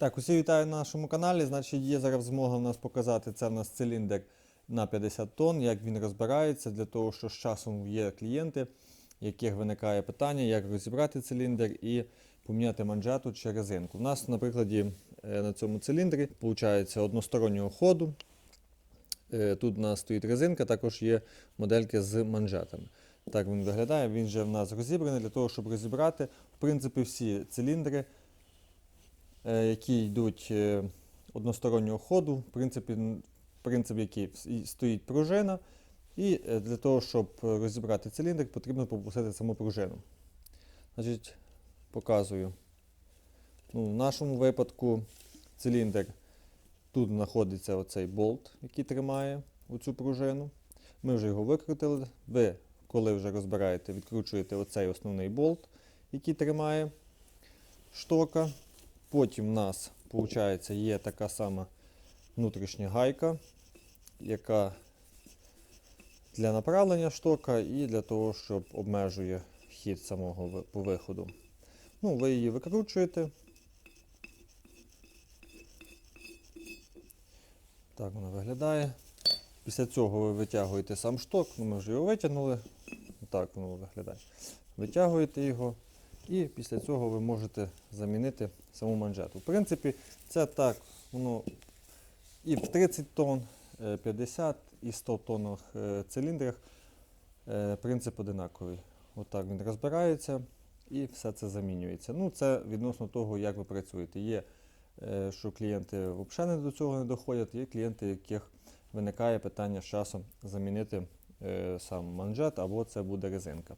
Так, усі вітаю на нашому каналі. Значить, є зараз змога в нас показати це в нас циліндр на 50 тонн, як він розбирається, для того, що з часом є клієнти, яких виникає питання, як розібрати циліндр і поміняти манжету чи резинку. У нас, на прикладі, е, на цьому циліндрі виходить одностороннього ходу. Е, Тут у нас стоїть резинка, також є модельки з манжетами. Так він виглядає. Він вже в нас розібраний для того, щоб розібрати. В принципі, всі циліндри, які йдуть е, одностороннього ходу, принцип який стоїть пружина. І е, для того, щоб е, розібрати циліндр, потрібно пропустити саму пружину. Значить, показую. Ну, в нашому випадку циліндр Тут знаходиться оцей болт, який тримає оцю пружину. Ми вже його викрутили. Ви, коли вже розбираєте, відкручуєте оцей основний болт, який тримає штока. Потім в нас, виходить, є така сама внутрішня гайка, яка для направлення штока і для того, щоб обмежує хід самого по виходу. Ну, ви її викручуєте. Так вона виглядає. Після цього ви витягуєте сам шток, ну ми вже його витягнули. Так воно виглядає. Витягуєте його і після цього ви можете замінити саму манжету. В принципі, це так, воно і в 30 тонн, е, 50 і 100 тоннах е, циліндрах е, принцип одинаковий. Отак він розбирається і все це замінюється. Ну, це відносно того, як ви працюєте. Є е, що клієнти взагалі до цього не доходять, є клієнти, яких виникає питання з часом замінити е, сам манжет або це буде резинка.